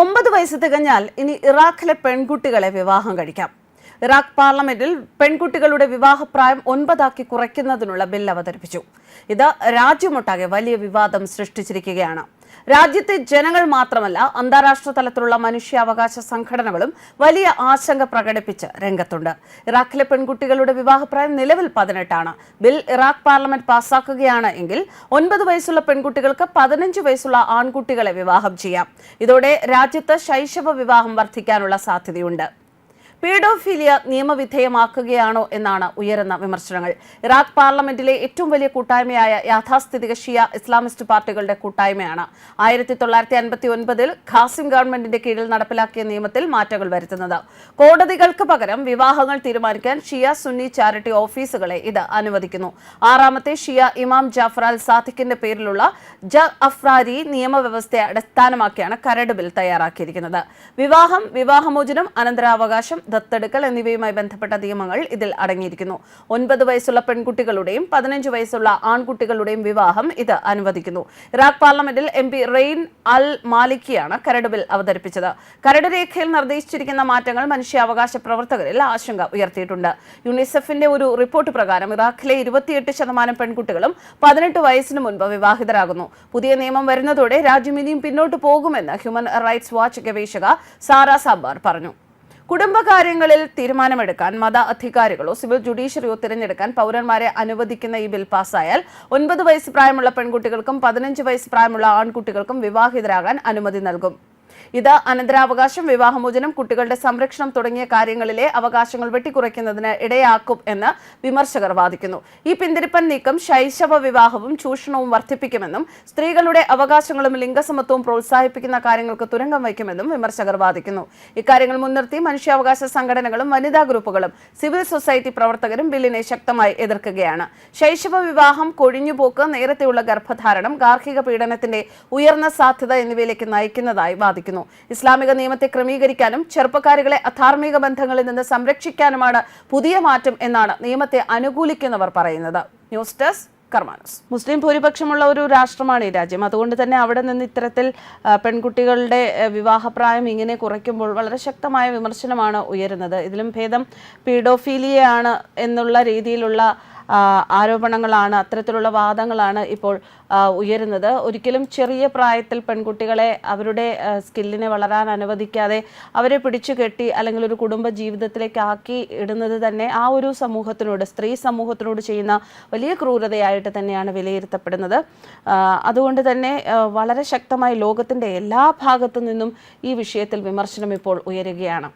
ഒമ്പത് വയസ്സ് തികഞ്ഞാൽ ഇനി ഇറാഖിലെ പെൺകുട്ടികളെ വിവാഹം കഴിക്കാം. ഇറാഖ് പാർലമെന്റിൽ പെൺകുട്ടികളുടെ വിവാഹപ്രായം ഒൻപതാക്കി കുറയ്ക്കുന്നതിനുള്ള ബിൽ അവതരിപ്പിച്ചു. ഇത് രാജ്യമൊട്ടാകെ വലിയ വിവാദം സൃഷ്ടിച്ചിരിക്കുകയാണ്. രാജ്യത്തെ ജനങ്ങൾ മാത്രമല്ല അന്താരാഷ്ട്ര തലത്തിലുള്ള മനുഷ്യാവകാശ സംഘടനകളും വലിയ ആശങ്ക പ്രകടിപ്പിച്ച് രംഗത്തുണ്ട്. ഇറാഖിലെ പെൺകുട്ടികളുടെ വിവാഹപ്രായം നിലവിൽ പതിനെട്ടാണ്. ബിൽ ഇറാഖ് പാർലമെന്റ് പാസാക്കുകയാണ് എങ്കിൽ ഒൻപത് വയസ്സുള്ള പെൺകുട്ടികൾക്ക് പതിനഞ്ച് വയസ്സുള്ള ആൺകുട്ടികളെ വിവാഹം ചെയ്യാം. ഇതോടെ രാജ്യത്ത് ശൈശവ വിവാഹം വർദ്ധിക്കാനുള്ള സാധ്യതയുണ്ട്. പീഡോഫീലിയ നിയമവിധേയമാക്കുകയാണോ എന്നാണ് ഉയരുന്ന വിമർശനങ്ങൾ. ഇറാഖ് പാർലമെന്റിലെ ഏറ്റവും വലിയ കൂട്ടായ്മയായ യാഥാസ്ഥിതിക ഷിയ ഇസ്ലാമിസ്റ്റ് പാർട്ടികളുടെ കൂട്ടായ്മയാണ്. ആയിരത്തി തൊള്ളായിരത്തി അൻപത്തി ഒൻപതിൽ ഖാസിം ഗവൺമെന്റിന്റെ കീഴിൽ നടപ്പിലാക്കിയ നിയമത്തിൽ മാറ്റങ്ങൾ വരുത്തുന്നത്. കോടതികൾക്ക് പകരം വിവാഹങ്ങൾ തീരുമാനിക്കാൻ ഷിയ സുന്നി ചാരിറ്റി ഓഫീസുകളെ ഇത് അനുവദിക്കുന്നു. ആറാമത്തെ ഷിയ ഇമാം ജാഫർ അൽ സാദിഖിന്റെ പേരിലുള്ള ജ അഫ്രാരി നിയമവ്യവസ്ഥയെ അടിസ്ഥാനമാക്കിയാണ് കരട് ബിൽ തയ്യാറാക്കിയിരിക്കുന്നത്. വിവാഹം വിവാഹമോചനം അനന്തരാവകാശം ദത്തെടുക്കൽ എന്നിവയുമായി ബന്ധപ്പെട്ട നിയമങ്ങൾ ഇതിൽ അടങ്ങിയിരിക്കുന്നു. ഒൻപത് വയസ്സുള്ള പെൺകുട്ടികളുടെയും പതിനഞ്ച് വയസ്സുള്ള ആൺകുട്ടികളുടെയും വിവാഹം ഇത് അനുവദിക്കുന്നു. ഇറാഖ് പാർലമെന്റിൽ എം പി റെയിൻ അൽ മാലിക്കിയാണ് കരട് ബിൽ അവതരിപ്പിച്ചത്. കരട് രേഖയിൽ നിർദ്ദേശിച്ചിരിക്കുന്ന മാറ്റങ്ങൾ മനുഷ്യാവകാശ പ്രവർത്തകരിൽ ആശങ്ക ഉയർത്തിയിട്ടുണ്ട്. യുണിസെഫിന്റെ ഒരു റിപ്പോർട്ട് പ്രകാരം ഇറാഖിലെ ഇരുപത്തിയെട്ട് ശതമാനം പെൺകുട്ടികളും പതിനെട്ട് വയസ്സിന് മുൻപ് വിവാഹിതരാകുന്നു. പുതിയ നിയമം വരുന്നതോടെ രാജ്യം ഇനിയും പിന്നോട്ട് പോകുമെന്ന് ഹ്യൂമൻ റൈറ്റ്സ് വാച്ച് ഗവേഷക സാറ സാബാർ പറഞ്ഞു. കുടുംബകാര്യങ്ങളിൽ തീരുമാനമെടുക്കാൻ മത അധികാരികളോ സിവിൽ ജുഡീഷ്യറിയോ തിരഞ്ഞെടുക്കാൻ പൗരന്മാരെ അനുവദിക്കുന്ന ഈ ബിൽ പാസ്സായാൽ ഒൻപത് വയസ്സ് പ്രായമുള്ള പെൺകുട്ടികൾക്കും പതിനഞ്ച് വയസ്സ് പ്രായമുള്ള ആൺകുട്ടികൾക്കും വിവാഹിതരാകാൻ അനുമതി നൽകും. ഇത് അനന്തരാവകാശം വിവാഹമോചനം കുട്ടികളുടെ സംരക്ഷണം തുടങ്ങിയ കാര്യങ്ങളിലെ അവകാശങ്ങൾ വെട്ടിക്കുറയ്ക്കുന്നതിന് ഇടയാക്കും എന്ന് വിമർശകർ വാദിക്കുന്നു. ഈ പിന്തിരിപ്പൻ നീക്കം ശൈശവ വിവാഹവും ചൂഷണവും വർദ്ധിപ്പിക്കുമെന്നും സ്ത്രീകളുടെ അവകാശങ്ങളും ലിംഗസമത്വവും പ്രോത്സാഹിപ്പിക്കുന്ന കാര്യങ്ങൾക്ക് തുരങ്കം വയ്ക്കുമെന്നും വിമർശകർ വാദിക്കുന്നു. ഇക്കാര്യങ്ങൾ മുൻനിർത്തി മനുഷ്യാവകാശ സംഘടനകളും വനിതാ ഗ്രൂപ്പുകളും സിവിൽ സൊസൈറ്റി പ്രവർത്തകരും ബില്ലിനെ ശക്തമായി എതിർക്കുകയാണ്. ശൈശവ വിവാഹം കൊഴിഞ്ഞുപോക്ക് നേരത്തെയുള്ള ഗർഭധാരണം ഗാർഹിക പീഡനത്തിന്റെ ഉയർന്ന സാധ്യത എന്നിവയിലേക്ക് നയിക്കുന്നതായി വാദിക്കുന്നു. ഇസ്ലാമിക നിയമത്തെ ക്രമീകരിക്കാനും ചെറുപ്പക്കാരികളെ അധാർമിക ബന്ധങ്ങളിൽ നിന്ന് സംരക്ഷിക്കാനുമാണ് പുതിയ മാറ്റം എന്നാണ് നിയമത്തെ അനുകൂലിക്കുന്നവർ പറയുന്നത്. ന്യൂസ് ഡെസ്ക് മുസ്ലിം ഭൂരിപക്ഷമുള്ള ഒരു രാഷ്ട്രമാണ് ഈ രാജ്യം. അതുകൊണ്ട് തന്നെ അവിടെ നിന്ന് ഇത്തരത്തിൽ പെൺകുട്ടികളുടെ വിവാഹപ്രായം ഇങ്ങനെ കുറയ്ക്കുമ്പോൾ വളരെ ശക്തമായ വിമർശനമാണ് ഉയരുന്നത്. ഇതിലും ഭേദം പീഡോഫീലിയയാണ് എന്നുള്ള രീതിയിലുള്ള ആരോപണങ്ങളാണ് അത്തരത്തിലുള്ള വാദങ്ങളാണ് ഇപ്പോൾ ഉയരുന്നത്. ഒരിക്കലും ചെറിയ പ്രായത്തിൽ പെൺകുട്ടികളെ അവരുടെ സ്കില്ലിനെ വളരാൻ അനുവദിക്കാതെ അവരെ പിടിച്ചു കെട്ടി അല്ലെങ്കിൽ ഒരു കുടുംബ ജീവിതത്തിലേക്ക് ആക്കി ഇടുന്നത് തന്നെ ആ ഒരു സമൂഹത്തിനോട് സ്ത്രീ സമൂഹത്തിനോട് ചെയ്യുന്ന വലിയ ക്രൂരതയായിട്ട് തന്നെയാണ് വിലയിരുത്തപ്പെടുന്നത്. അതുകൊണ്ട് തന്നെ വളരെ ശക്തമായി ലോകത്തിന്റെ എല്ലാ ഭാഗത്തു നിന്നും ഈ വിഷയത്തിൽ വിമർശനം ഇപ്പോൾ ഉയരുകയാണ്.